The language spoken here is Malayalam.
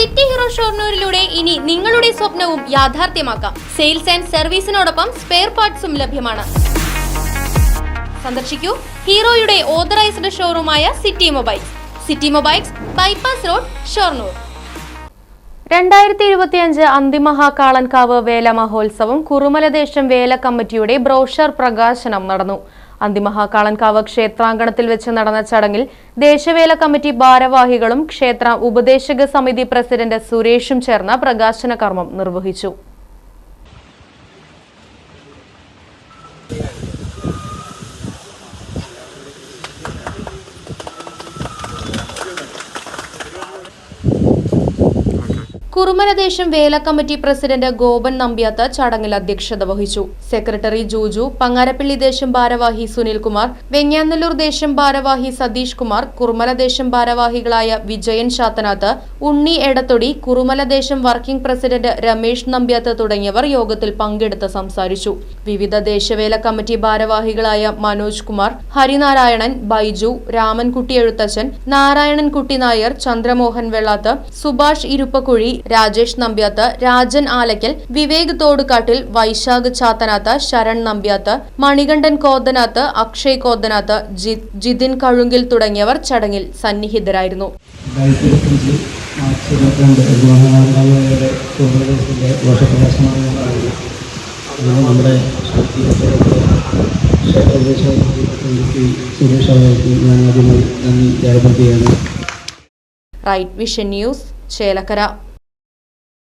സിറ്റി ഹീറോ ഷോർണൂരിലൂടെ ഇനി നിങ്ങളുടെ സ്വപ്നവും യാഥാർത്ഥ്യമാക്കാം. സെയിൽസ് ആൻഡ് സർവീസിനോടൊപ്പം സ്പെയർ പാർട്സും ലഭ്യമാണ്. സന്ദർശിക്കൂ ഹീറോയുടെ authorised ഷോറൂമായ city mobiles. City mobiles bypass road Shoranur. രണ്ടായിരത്തി ഇരുപത്തിയഞ്ച് അന്തിമഹാകാളൻകാവ് വേല മഹോത്സവം കുറുമലദേശം വേല കമ്മിറ്റിയുടെ ബ്രോഷർ പ്രകാശനം നടന്നു. അന്തിമഹാകാളൻകാവ് ക്ഷേത്രാങ്കണത്തിൽ വെച്ച് നടന്ന ചടങ്ങിൽ ദേശവേല കമ്മിറ്റി ഭാരവാഹികളും ക്ഷേത്ര ഉപദേശക സമിതി പ്രസിഡന്റ് സുരേഷും ചേർന്ന് പ്രകാശന കർമ്മം നിർവഹിച്ചു കുറുമലദേശം വേല കമ്മിറ്റി പ്രസിഡന്റ് ഗോപൻ നമ്പ്യാത്ത ചടങ്ങിൽ അധ്യക്ഷത വഹിച്ചു. സെക്രട്ടറി ജൂജു പങ്ങാരപ്പള്ളി ദേശം ഭാരവാഹി സുനിൽകുമാർ വെങ്ങാനല്ലൂർ ദേശം ഭാരവാഹി സതീഷ് കുമാർ കുറുമല ദേശം ഭാരവാഹികളായ വിജയൻ ശാത്തനാഥ് ഉണ്ണി എടത്തൊടി കുറുമല ദേശം വർക്കിംഗ് പ്രസിഡന്റ് രമേശ് നമ്പ്യാത്ത തുടങ്ങിയവർ യോഗത്തിൽ പങ്കെടുത്ത് സംസാരിച്ചു. വിവിധ ദേശവേല കമ്മിറ്റി ഭാരവാഹികളായ മനോജ് കുമാർ ഹരിനാരായണൻ ബൈജു രാമൻകുട്ടി എഴുത്തച്ഛൻ നാരായണൻകുട്ടി നായർ ചന്ദ്രമോഹൻ വെള്ളാത്ത് സുഭാഷ് ഇരുപ്പക്കുഴി രാജേഷ് നമ്പ്യാത്ത് രാജൻ ആലയ്ക്കൽ വിവേക് തോടുകാട്ടിൽ വൈശാഖ് ചാത്തനാത്ത് ശരൺ നമ്പ്യാത്ത് മണികണ്ഠൻ കോതനാത്ത് അക്ഷയ് കോതനാത്ത് ജിതിൻ കഴുങ്കിൽ തുടങ്ങിയവർ ചടങ്ങിൽ സന്നിഹിതരായിരുന്നു റൈറ്റ് വിഷൻ ന്യൂസ് ചേലക്കര